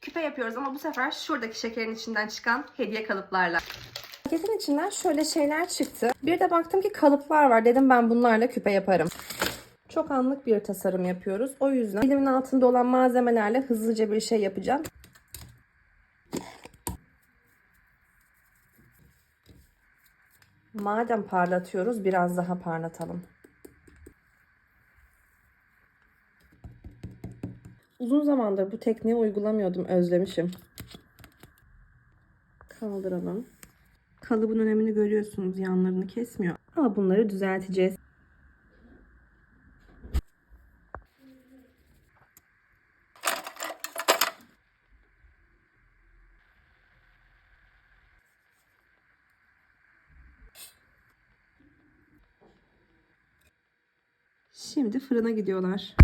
küpe yapıyoruz ama bu sefer şuradaki şekerin içinden çıkan hediye kalıplarla. Paketin içinden şöyle şeyler çıktı. Bir de baktım ki kalıplar var. Dedim ben bunlarla küpe yaparım. Çok anlık bir tasarım yapıyoruz. O yüzden elimin altında olan malzemelerle hızlıca bir şey yapacağım. Madem parlatıyoruz biraz daha parlatalım. Uzun zamandır bu tekniği uygulamıyordum. Özlemişim. Kaldıralım. Kalıbın önemini görüyorsunuz. Yanlarını kesmiyor. Ama bunları düzelteceğiz. Şimdi fırına gidiyorlar.